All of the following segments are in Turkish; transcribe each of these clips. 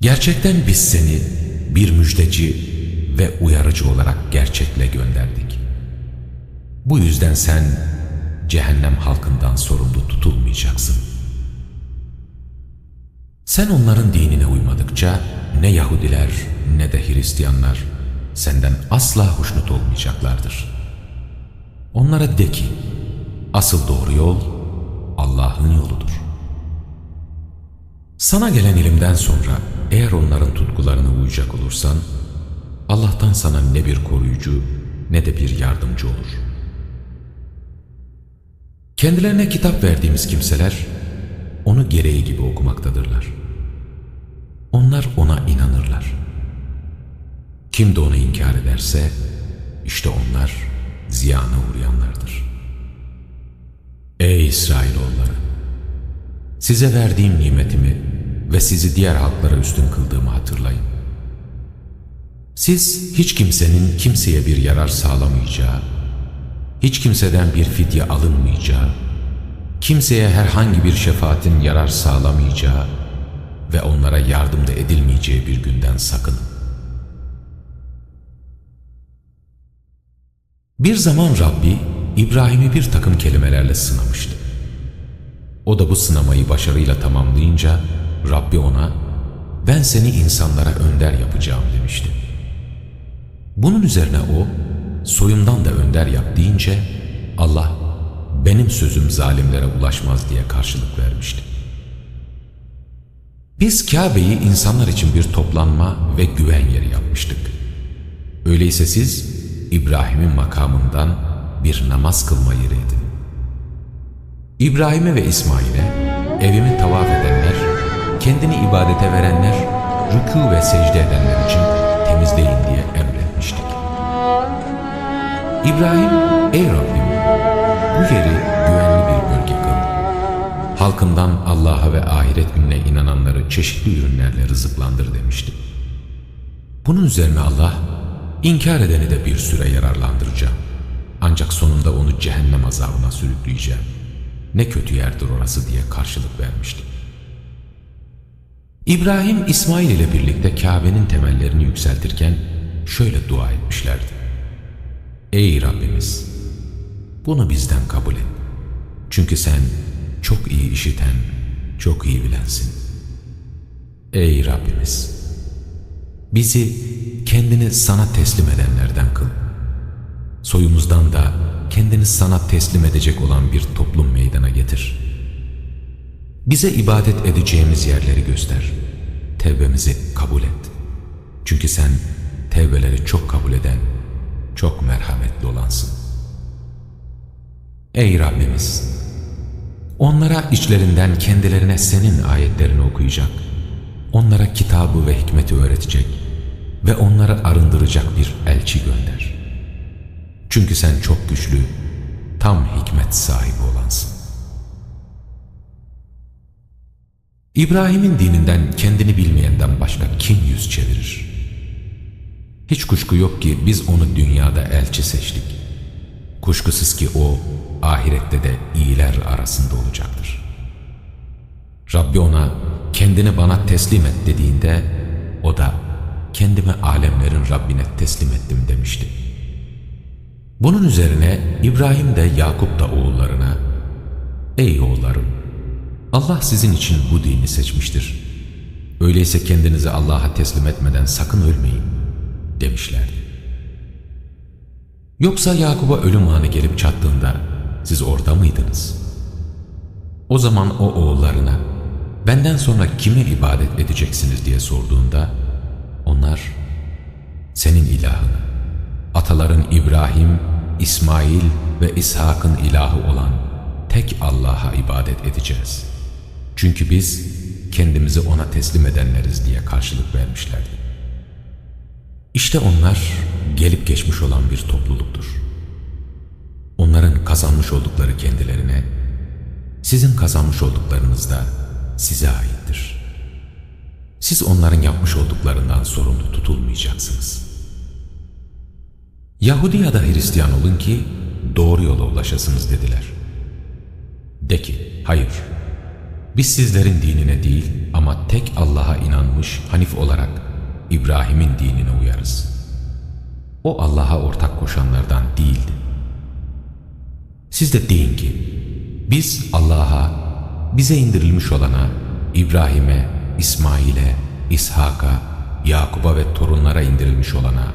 Gerçekten biz seni bir müjdeci ve uyarıcı olarak gerçekle gönderdik. Bu yüzden sen cehennem halkından sorumlu tutulmayacaksın. Sen onların dinine uymadıkça ne Yahudiler ne de Hristiyanlar senden asla hoşnut olmayacaklardır. Onlara de ki, asıl doğru yol Allah'ın yoludur. Sana gelen ilimden sonra eğer onların tutkularına uyacak olursan, Allah'tan sana ne bir koruyucu ne de bir yardımcı olur. Kendilerine kitap verdiğimiz kimseler, onu gereği gibi okumaktadırlar. Onlar ona inanırlar. Kim de onu inkar ederse, işte onlar ziyana uğrayanlardır. Ey İsrailoğulları! Size verdiğim nimetimi ve sizi diğer halklara üstün kıldığımı hatırlayın. Siz hiç kimsenin kimseye bir yarar sağlamayacağı, hiç kimseden bir fidye alınmayacağı, kimseye herhangi bir şefaatin yarar sağlamayacağı ve onlara yardım da edilmeyeceği bir günden sakının. Bir zaman Rabbi İbrahim'i bir takım kelimelerle sınamıştı. O da bu sınamayı başarıyla tamamlayınca Rabbi ona ben seni insanlara önder yapacağım demişti. Bunun üzerine o soyumdan da önder yap deyince Allah benim sözüm zalimlere ulaşmaz diye karşılık vermişti. Biz Kabe'yi insanlar için bir toplanma ve güven yeri yapmıştık. Öyleyse siz İbrahim'in makamından bir namaz kılma yeri edin. İbrahim'e ve İsmail'e evimi tavaf edenler, kendini ibadete verenler, rükû ve secde edenler için temizleyin diye emretmiştik. İbrahim, ey Rabbim, bu yeri güvenli bir bölge kıl. Halkından Allah'a ve ahiret gününe inananları çeşitli ürünlerle rızıklandır demişti. Bunun üzerine Allah, inkar edeni de bir süre yararlandıracağım. Ancak sonunda onu cehennem azabına sürükleyeceğim. Ne kötü yerdir orası diye karşılık vermişti. İbrahim İsmail ile birlikte Kabe'nin temellerini yükseltirken şöyle dua etmişlerdi. Ey Rabbimiz! Bunu bizden kabul et. Çünkü sen çok iyi işiten, çok iyi bilensin. Ey Rabbimiz! Bizi kendini sana teslim edenlerden kıl. Soyumuzdan da kendini sana teslim edecek olan bir toplum meydana getir. Bize ibadet edeceğimiz yerleri göster. Tevbemizi kabul et. Çünkü sen tevbeleri çok kabul eden, çok merhametli olansın. Ey Rabbimiz! Onlara içlerinden kendilerine senin ayetlerini okuyacak, onlara kitabı ve hikmeti öğretecek ve onları arındıracak bir elçi gönder. Çünkü sen çok güçlü, tam hikmet sahibi İbrahim'in dininden kendini bilmeyenden başka kim yüz çevirir? Hiç kuşku yok ki biz onu dünyada elçi seçtik. Kuşkusuz ki o ahirette de iyiler arasında olacaktır. Rabbi ona kendini bana teslim et dediğinde o da kendimi alemlerin Rabbine teslim ettim demişti. Bunun üzerine İbrahim de Yakup da oğullarına Ey oğullarım! Allah sizin için bu dini seçmiştir. Öyleyse kendinizi Allah'a teslim etmeden sakın ölmeyin demişlerdi. Yoksa Yakup'a ölüm anı gelip çattığında siz orada mıydınız? O zaman o oğullarına benden sonra kime ibadet edeceksiniz diye sorduğunda onlar senin ilahını, ataların İbrahim, İsmail ve İshak'ın ilahı olan tek Allah'a ibadet edeceğiz. Çünkü biz kendimizi ona teslim edenleriz diye karşılık vermişlerdi. İşte onlar gelip geçmiş olan bir topluluktur. Onların kazanmış oldukları kendilerine, sizin kazanmış olduklarınız da size aittir. Siz onların yapmış olduklarından sorumlu tutulmayacaksınız. Yahudi ya da Hristiyan olun ki doğru yola ulaşasınız dediler. De ki, hayır, biz sizlerin dinine değil ama tek Allah'a inanmış Hanif olarak İbrahim'in dinine uyarız. O Allah'a ortak koşanlardan değildi. Siz de deyin ki, biz Allah'a, bize indirilmiş olana, İbrahim'e, İsmail'e, İshak'a, Yakub'a ve torunlara indirilmiş olana,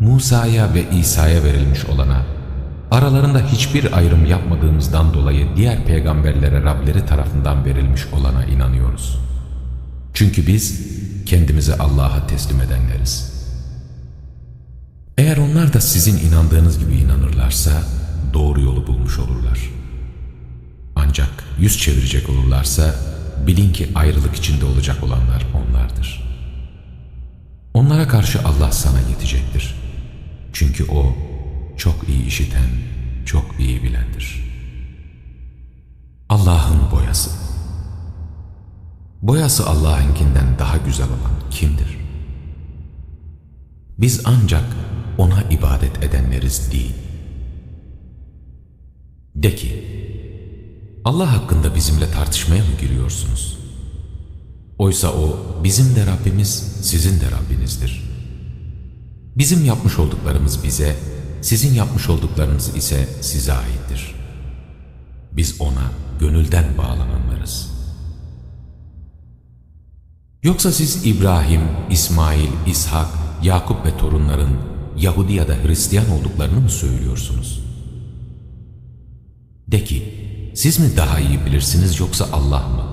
Musa'ya ve İsa'ya verilmiş olana, aralarında hiçbir ayrım yapmadığımızdan dolayı diğer peygamberlere Rableri tarafından verilmiş olana inanıyoruz. Çünkü biz kendimizi Allah'a teslim edenleriz. Eğer onlar da sizin inandığınız gibi inanırlarsa doğru yolu bulmuş olurlar. Ancak yüz çevirecek olurlarsa bilin ki ayrılık içinde olacak olanlar onlardır. Onlara karşı Allah sana yetecektir. Çünkü O çok iyi işiten, çok iyi bilendir. Allah'ın boyası. Boyası Allah'ınkinden daha güzel olan kimdir? Biz ancak O'na ibadet edenleriz değil. De ki, Allah hakkında bizimle tartışmaya mı giriyorsunuz? Oysa O bizim de Rabbimiz, sizin de Rabbinizdir. Bizim yapmış olduklarımız bize, sizin yapmış olduklarınız ise size aittir. Biz O'na gönülden bağlananlarız. Yoksa siz İbrahim, İsmail, İshak, Yakup ve torunların Yahudi ya da Hristiyan olduklarını mı söylüyorsunuz? De ki, siz mi daha iyi bilirsiniz yoksa Allah mı?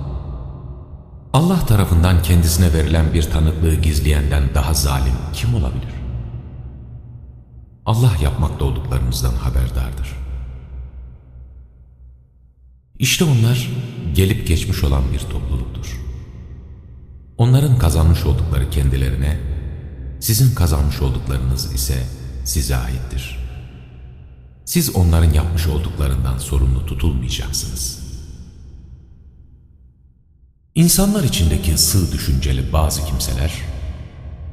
Allah tarafından kendisine verilen bir tanıklığı gizleyenden daha zalim kim olabilir? Allah yapmakta olduklarınızdan haberdardır. İşte onlar gelip geçmiş olan bir topluluktur. Onların kazanmış oldukları kendilerine, sizin kazanmış olduklarınız ise size aittir. Siz onların yapmış olduklarından sorumlu tutulmayacaksınız. İnsanlar içindeki sığ düşünceli bazı kimseler,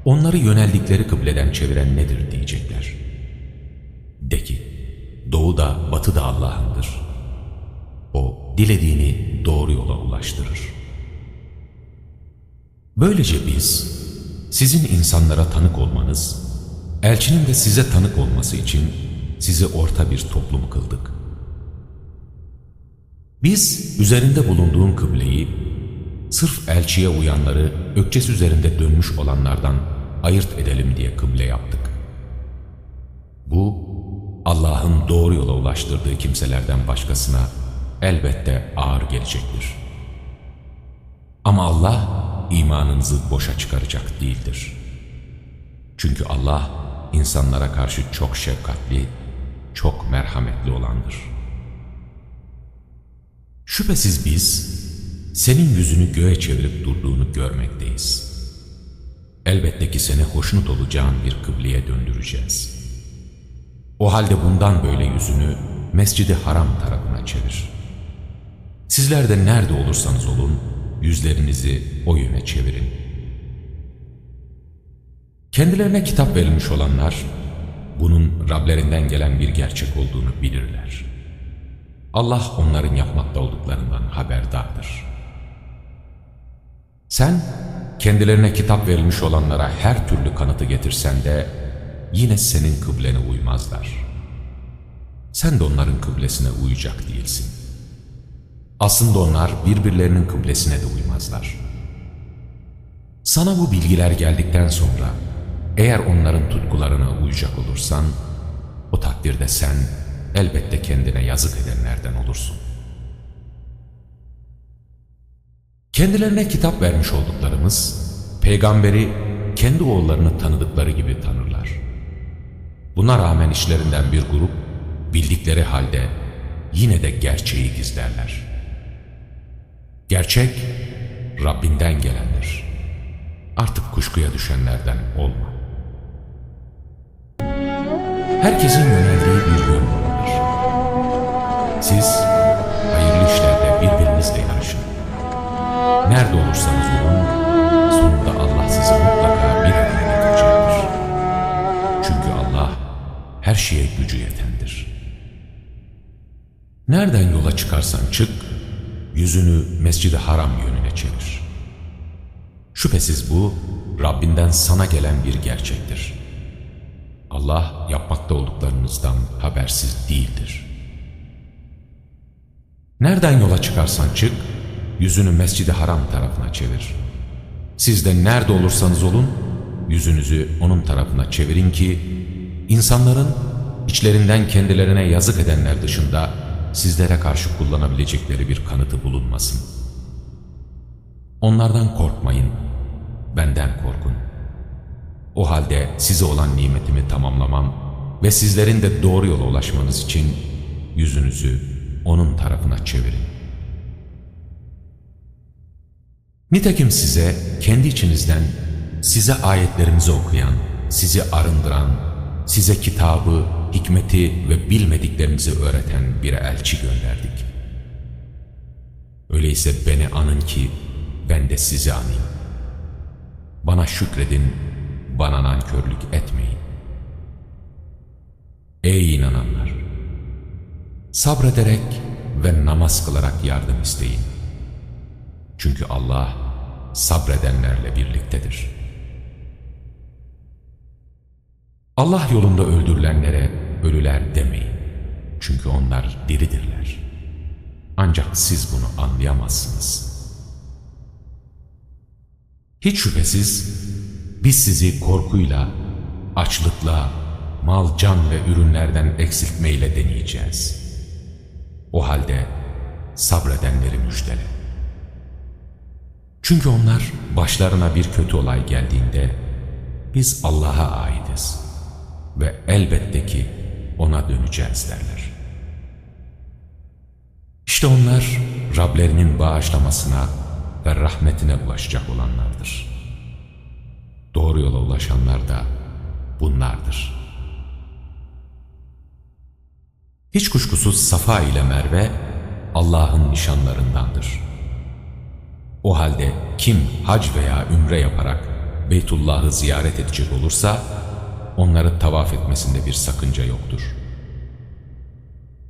onları yöneldikleri kıbleden çeviren nedir diyecekler. De ki, doğu da batı da Allah'ındır. O dilediğini doğru yola ulaştırır. Böylece biz, sizin insanlara tanık olmanız, elçinin de size tanık olması için sizi orta bir toplum kıldık. Biz üzerinde bulunduğun kıbleyi, sırf elçiye uyanları ökçesi üzerinde dönmüş olanlardan ayırt edelim diye kıble yaptık. Bu, Allah'ın doğru yola ulaştırdığı kimselerden başkasına elbette ağır gelecektir. Ama Allah imanınızı boşa çıkaracak değildir. Çünkü Allah insanlara karşı çok şefkatli, çok merhametli olandır. Şüphesiz biz senin yüzünü göğe çevirip durduğunu görmekteyiz. Elbette ki seni hoşnut olacağın bir kıbleye döndüreceğiz. O halde bundan böyle yüzünü Mescid-i Haram tarafına çevir. Sizler de nerede olursanız olun, yüzlerinizi o yöne çevirin. Kendilerine kitap verilmiş olanlar, bunun Rablerinden gelen bir gerçek olduğunu bilirler. Allah onların yapmakta olduklarından haberdardır. Sen, kendilerine kitap verilmiş olanlara her türlü kanıtı getirsen de, yine senin kıblene uymazlar. Sen de onların kıblesine uyacak değilsin. Aslında onlar birbirlerinin kıblesine de uymazlar. Sana bu bilgiler geldikten sonra eğer onların tutkularına uyacak olursan o takdirde sen elbette kendine yazık edenlerden olursun. Kendilerine kitap vermiş olduklarımız peygamberi kendi oğullarını tanıdıkları gibi tanırlar. Buna rağmen işlerinden bir grup bildikleri halde yine de gerçeği gizlerler. Gerçek Rabbinden gelendir. Artık kuşkuya düşenlerden olma. Herkesin yöneldiği bir yol vardır. Siz hayırlı işlerde birbirinizle yarışın. Nerede olursanız olun, şeye gücü yetendir. Nereden yola çıkarsan çık, yüzünü Mescid-i Haram yönüne çevir. Şüphesiz bu Rabbinden sana gelen bir gerçektir. Allah yapmakta olduklarınızdan habersiz değildir. Nereden yola çıkarsan çık, yüzünü Mescid-i Haram tarafına çevir. Siz de nerede olursanız olun, yüzünüzü onun tarafına çevirin ki, insanların içlerinden kendilerine yazık edenler dışında sizlere karşı kullanabilecekleri bir kanıtı bulunmasın. Onlardan korkmayın, benden korkun. O halde size olan nimetimi tamamlamam ve sizlerin de doğru yola ulaşmanız için yüzünüzü onun tarafına çevirin. Nitekim size kendi içinizden size ayetlerimizi okuyan, sizi arındıran, size kitabı, hikmeti ve bilmediklerinizi öğreten bir elçi gönderdik. Öyleyse beni anın ki ben de sizi anayım. Bana şükredin, bana nankörlük etmeyin. Ey inananlar! Sabrederek ve namaz kılarak yardım isteyin. Çünkü Allah sabredenlerle birliktedir. Allah yolunda öldürülenlere ölüler demeyin. Çünkü onlar diridirler. Ancak siz bunu anlayamazsınız. Hiç şüphesiz biz sizi korkuyla, açlıkla, mal, can ve ürünlerden eksiltmeyle deneyeceğiz. O halde sabredenleri müjdele. Çünkü onlar başlarına bir kötü olay geldiğinde biz Allah'a aitiz ve elbette ki ona döneceğiz derler. İşte onlar Rablerinin bağışlamasına ve rahmetine ulaşacak olanlardır. Doğru yola ulaşanlar da bunlardır. Hiç kuşkusuz Safa ile Merve Allah'ın nişanlarındandır. O halde kim hac veya ümre yaparak Beytullah'ı ziyaret edecek olursa onları tavaf etmesinde bir sakınca yoktur.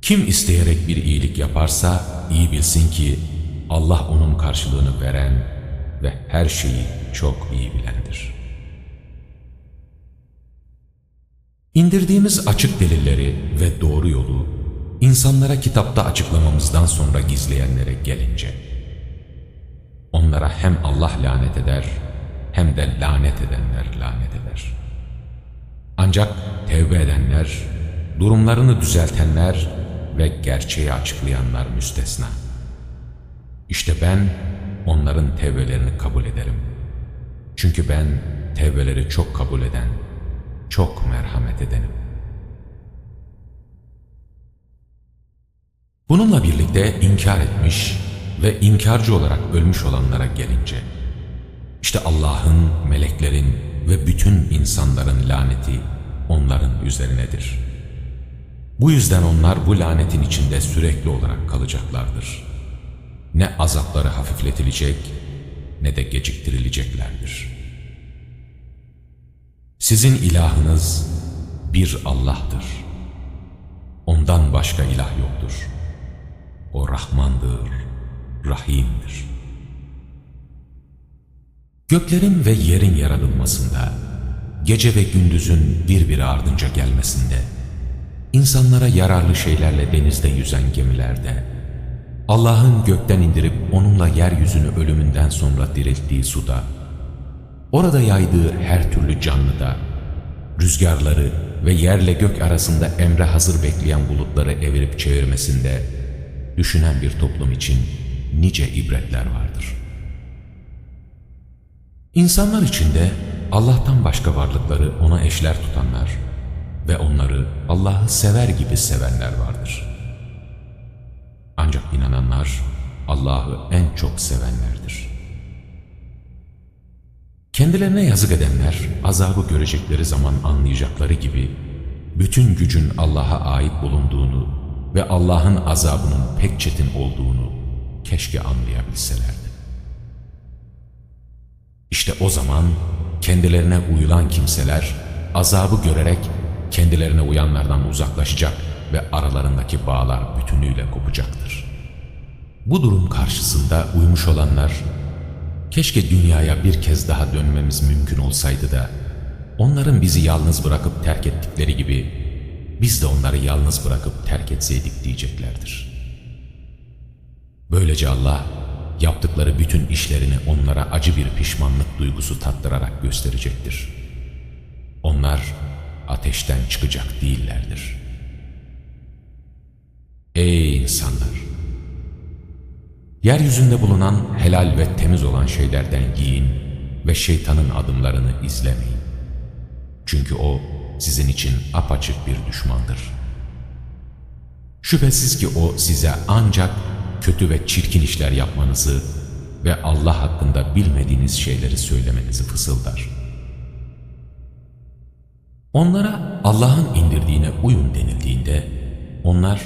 Kim isteyerek bir iyilik yaparsa iyi bilsin ki Allah onun karşılığını veren ve her şeyi çok iyi bilendir. İndirdiğimiz açık delilleri ve doğru yolu insanlara kitapta açıklamamızdan sonra gizleyenlere gelince onlara hem Allah lanet eder hem de lanet edenler lanet eder. Ancak tevbe edenler, durumlarını düzeltenler ve gerçeği açıklayanlar müstesna. İşte ben onların tevbelerini kabul ederim. Çünkü ben tevbeleri çok kabul eden, çok merhamet edenim. Bununla birlikte inkar etmiş ve inkarcı olarak ölmüş olanlara gelince, işte Allah'ın, meleklerin ve bütün insanların laneti onların üzerinedir. Bu yüzden onlar bu lanetin içinde sürekli olarak kalacaklardır. Ne azapları hafifletilecek ne de geciktirileceklerdir. Sizin ilahınız bir Allah'tır. Ondan başka ilah yoktur. O Rahmandır, Rahim'dir. Göklerin ve yerin yaratılmasında, gece ve gündüzün birbiri ardınca gelmesinde, insanlara yararlı şeylerle denizde yüzen gemilerde, Allah'ın gökten indirip onunla yeryüzünü ölümünden sonra dirilttiği suda, orada yaydığı her türlü canlıda, rüzgarları ve yerle gök arasında emre hazır bekleyen bulutları evirip çevirmesinde, düşünen bir toplum için nice ibretler vardır.'' İnsanlar içinde Allah'tan başka varlıkları ona eşler tutanlar ve onları Allah'ı sever gibi sevenler vardır. Ancak inananlar Allah'ı en çok sevenlerdir. Kendilerine yazık edenler azabı görecekleri zaman anlayacakları gibi bütün gücün Allah'a ait bulunduğunu ve Allah'ın azabının pek çetin olduğunu keşke anlayabilselerdi. İşte o zaman kendilerine uyulan kimseler azabı görerek kendilerine uyanlardan uzaklaşacak ve aralarındaki bağlar bütünüyle kopacaktır. Bu durum karşısında uymuş olanlar Keşke dünyaya bir kez daha dönmemiz mümkün olsaydı da onların bizi yalnız bırakıp terk ettikleri gibi biz de onları yalnız bırakıp terk etseydik diyeceklerdir. Böylece Allah yaptıkları bütün işlerini onlara acı bir pişmanlık duygusu tattırarak gösterecektir. Onlar ateşten çıkacak değillerdir. Ey insanlar! Yeryüzünde bulunan helal ve temiz olan şeylerden yiyin ve şeytanın adımlarını izlemeyin. Çünkü o sizin için apaçık bir düşmandır. Şüphesiz ki o size ancak kötü ve çirkin işler yapmanızı ve Allah hakkında bilmediğiniz şeyleri söylemenizi fısıldar. Onlara Allah'ın indirdiğine uyun denildiğinde onlar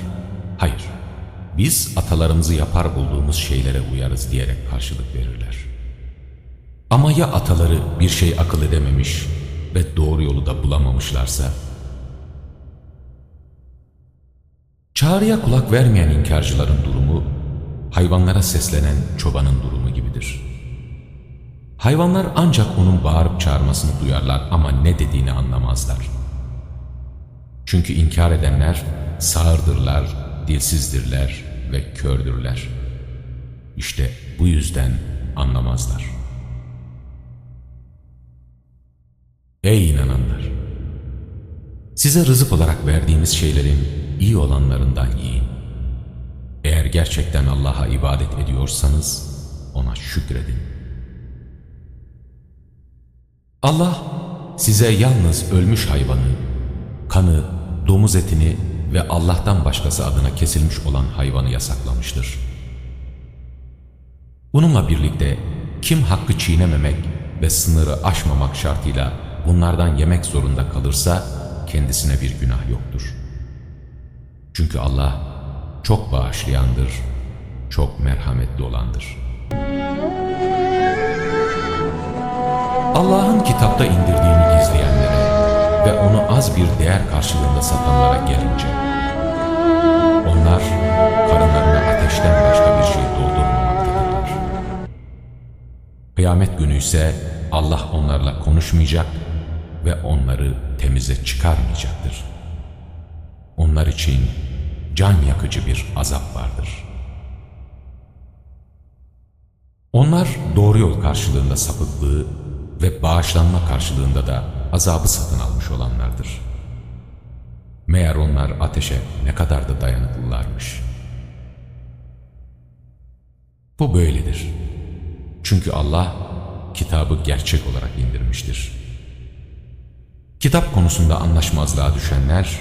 hayır biz atalarımızı yapar bulduğumuz şeylere uyarız diyerek karşılık verirler. Ama ya ataları bir şey akıl edememiş ve doğru yolu da bulamamışlarsa? Çağrıya kulak vermeyen inkarcıların durumu, hayvanlara seslenen çobanın durumu gibidir. Hayvanlar ancak onun bağırıp çağırmasını duyarlar ama ne dediğini anlamazlar. Çünkü inkar edenler sağırdırlar, dilsizdirler ve kördürler. İşte bu yüzden anlamazlar. Ey inananlar! Size rızık olarak verdiğimiz şeylerin iyi olanlarından yiyin. Eğer gerçekten Allah'a ibadet ediyorsanız ona şükredin. Allah size yalnız ölmüş hayvanı, kanı, domuz etini ve Allah'tan başkası adına kesilmiş olan hayvanı yasaklamıştır. Bununla birlikte kim hakkı çiğnememek ve sınırı aşmamak şartıyla bunlardan yemek zorunda kalırsa kendisine bir günah yoktur. Çünkü Allah çok bağışlayandır, çok merhametli olandır. Allah'ın kitapta indirdiğini gizleyenlere ve onu az bir değer karşılığında satanlara gelince, onlar karınlarına ateşten başka bir şey doldurmamaktadırlar. Kıyamet günü ise Allah onlarla konuşmayacak ve onları temize çıkarmayacaktır. Onlar için can yakıcı bir azap vardır. Onlar doğru yol karşılığında sapıklığı ve bağışlanma karşılığında da azabı satın almış olanlardır. Meğer onlar ateşe ne kadar da dayanıklılarmış. Bu böyledir. Çünkü Allah kitabı gerçek olarak indirmiştir. Kitap konusunda anlaşmazlığa düşenler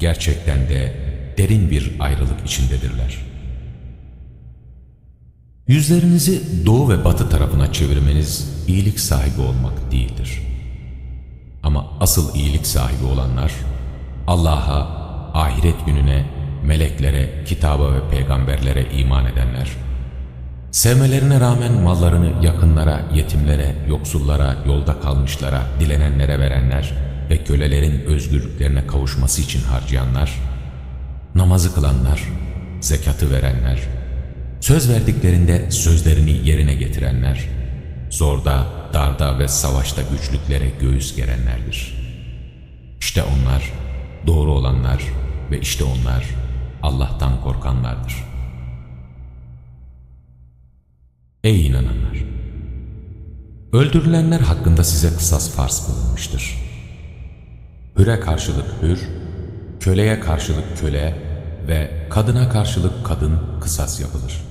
gerçekten de derin bir ayrılık içindedirler. Yüzlerinizi doğu ve batı tarafına çevirmeniz iyilik sahibi olmak değildir. Ama asıl iyilik sahibi olanlar Allah'a, ahiret gününe, meleklere, kitaba ve peygamberlere iman edenler, sevmelerine rağmen mallarını yakınlara, yetimlere, yoksullara, yolda kalmışlara, dilenenlere verenler ve kölelerin özgürlüklerine kavuşması için harcayanlar, namazı kılanlar, zekatı verenler, söz verdiklerinde sözlerini yerine getirenler, zorda, darda ve savaşta güçlüklere göğüs gerenlerdir. İşte onlar, doğru olanlar ve işte onlar Allah'tan korkanlardır. Ey inananlar! Öldürülenler hakkında size kısas farz kılınmıştır. Hüre karşılık hür, köleye karşılık köle ve kadına karşılık kadın kısas yapılır.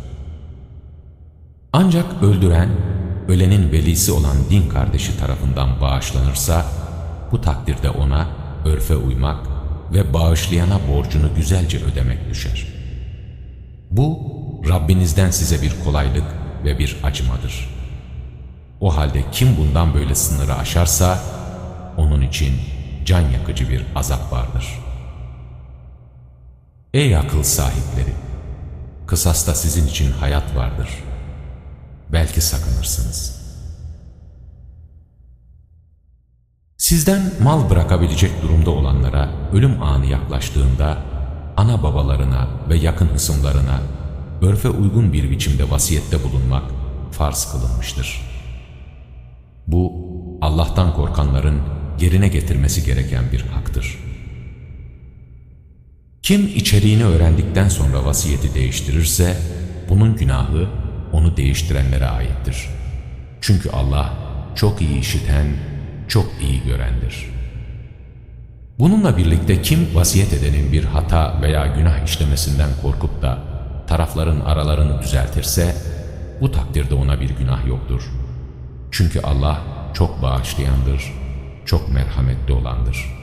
Ancak öldüren, ölenin velisi olan din kardeşi tarafından bağışlanırsa, bu takdirde ona örfe uymak ve bağışlayana borcunu güzelce ödemek düşer. Bu, Rabbinizden size bir kolaylık ve bir acımadır. O halde kim bundan böyle sınırı aşarsa, onun için can yakıcı bir azap vardır. Ey akıl sahipleri! Kısasta sizin için hayat vardır. Belki sakınırsınız. Sizden mal bırakabilecek durumda olanlara ölüm anı yaklaştığında ana babalarına ve yakın hısımlarına örfe uygun bir biçimde vasiyette bulunmak farz kılınmıştır.'' Bu Allah'tan korkanların yerine getirmesi gereken bir haktır. Kim içeriğini öğrendikten sonra vasiyeti değiştirirse bunun günahı onu değiştirenlere aittir. Çünkü Allah çok iyi işiten, çok iyi görendir. Bununla birlikte kim vasiyet edenin bir hata veya günah işlemesinden korkup da tarafların aralarını düzeltirse bu takdirde ona bir günah yoktur. Çünkü Allah çok bağışlayandır, çok merhametli olandır.''